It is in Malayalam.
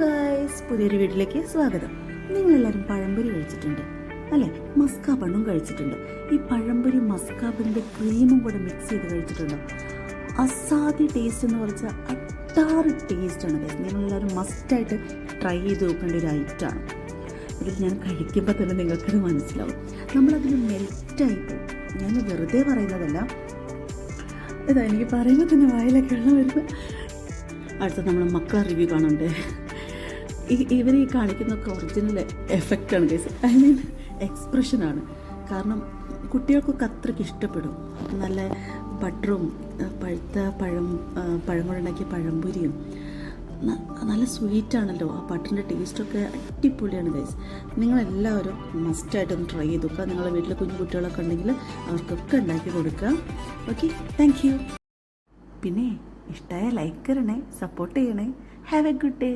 പുതിയൊരു വീട്ടിലേക്ക് സ്വാഗതം. നിങ്ങളെല്ലാവരും പഴംപൊരി കഴിച്ചിട്ടുണ്ട് അല്ലേ? മസ്കാബണ്ണും കഴിച്ചിട്ടുണ്ട്. ഈ പഴംപൊരി മസ്കാബിന്റെ ക്രീമും കൂടെ മിക്സ് ചെയ്ത് കഴിച്ചിട്ടുണ്ടോ. അസാധ്യ ടേസ്റ്റ് എന്ന് പറഞ്ഞാൽ അട്ടാറ് ടേസ്റ്റാണ് നിങ്ങളെല്ലാവരും മസ്റ്റായിട്ട് ട്രൈ ചെയ്ത് നോക്കേണ്ട ഒരു ഐറ്റമാണ് ഇതിൽ ഞാൻ കഴിക്കുമ്പോൾ തന്നെ നിങ്ങൾക്കത് മനസ്സിലാവും. നമ്മളതിൽ മെൽറ്റായി പോകും ഞാൻ വെറുതെ പറയുന്നതല്ല. ഇതാ എനിക്ക് പറയുമ്പോൾ തന്നെ വായിലൊക്കെ വെള്ളം വരുന്നു. അടുത്ത നമ്മൾ മക്കളെ റിവ്യൂ കാണണ്ടേ? ഇവർ ഈ കാണിക്കുന്നൊക്കെ ഒറിജിനൽ ആണ് കേസ് ഐ മീൻ എക്സ്പ്രഷനാണ് കാരണം കുട്ടികൾക്കൊക്കെ അത്രയ്ക്ക് ഇഷ്ടപ്പെടും. നല്ല ബട്ടറും പഴുത്ത പഴം പഴങ്ങളുണ്ടാക്കിയ പഴം കൊണ്ടുണ്ടാക്കിയ പഴംപൊരിയും നല്ല സ്വീറ്റാണല്ലോ ആ ബട്ടറിന്റെ ടേസ്റ്റൊക്കെ അടിപൊളിയാണ് ഗൈസ് നിങ്ങളെല്ലാവരും മസ്റ്റായിട്ടൊന്ന് ട്രൈ ചെയ്ത് നോക്കുക. നിങ്ങളുടെ വീട്ടിൽ കുഞ്ഞു കുട്ടികളൊക്കെ ഉണ്ടെങ്കിൽ അവർക്കൊക്കെ ഉണ്ടാക്കി കൊടുക്കുക. ഓക്കെ താങ്ക് പിന്നെ ഇഷ്ടമായ ലൈക്ക് തരണേ സപ്പോർട്ട് ചെയ്യണേ. Have a good day